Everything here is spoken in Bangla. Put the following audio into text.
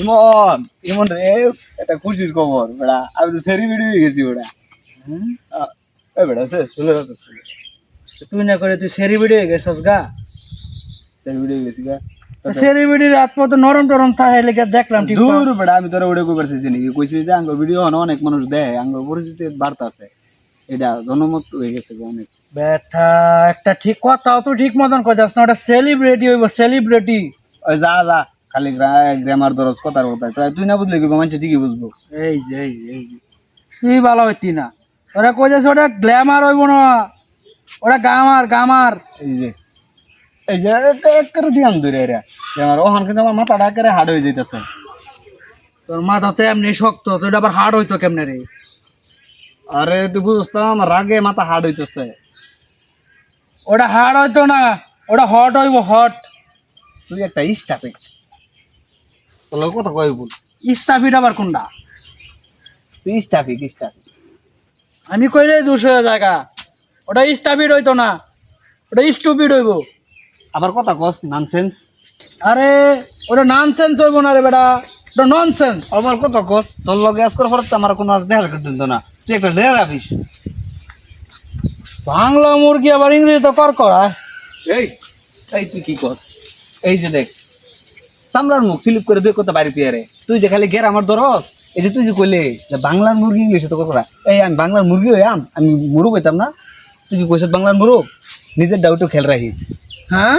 ইমন ইমন রে এটা খুশির খবর বেড়া। আমি তো সেরি ভিডিও হয়ে গেছি ওটা এ বেড়া সে শুনে যাচ্ছে তুই না করে তুই সেরি ভিডিও গেছস গা? সেরি ভিডিও হয়ে গেছি গা। সেরি ভিডিও রাত পর্যন্ত নরম টরম থাকে লেগে দেখলাম ঠিক দূর বেড়া আমি তোরা ওটা কই পারছি জানি কইছি যে আঙ্গ ভিডিও অনেক মানুষ দেয়। আঙ্গ পরিচিতি বার্তা আছে। এটা জনমত হয়ে গেছে গো অনেক। বেটা একটা ঠিক কথাও তো ঠিক মতন কইতাস না ওটা সেলিব্রিটি হইব সেলিব্রিটি ওই যা যা। খালি গ্রামার দরজ কথার কথা তাই তুই না বুঝলে কি মানুষ ঠিকই বুঝব। এই যে এই এই তুই ভালো হইতি না। ওরা কইতাছে ওটা গ্ল্যামার হইব না। ওটা গামার গামার এই যে এই যে একের দিয়াম দূরে এরা। আমার ওখান কিন্তু আমার মাথাটা একেবারে হার্ড হয়ে যাইতেছে। তোর মাথা তো এমনি শক্ত তো এটা আবার হার্ড হইতো কেমনে রে? আরে তুই আমার রাগে মাথা হার্ড হইতেছে। ওটা হার্ড হইতো না ওটা হট হইব হট তুই একটা স্টাপে কথা কই বল। স্টাফিট আবার কোনটা? তুই স্টাফিক আমি কইলে দুশো জায়গা ওটা স্টাফিট হইতো না। ওটা স্টুপিড হইব। আবার কথা কস ননসেন্স আরে ওটা ননসেন্স হইব না রে বেটা। ওটা ননসেন্স আবার কথা কস তোর লগে আজকের পর আমার কোনো আর দেখা করতে দিত না। তুই একটা দেখা রাখিস বাংলা মুরগি আবার ইংরেজি তো কর কর। এই এই তুই কি কর? এই যে দেখ সামলার মুখ ফিলিপ করে দুই কথা বাড়িতে আরে তুই যে খালি গের আমার দরস এই যে তুই যে কইলে বাংলার মুরগি ইংলিশে তো কথা এই আমি বাংলার মুরগি হইয়াম আমি মুরু কইতাম না। তুই কি কইস বাংলার মুরু নিজের ডাউটও খেল রাখিস। হ্যাঁ?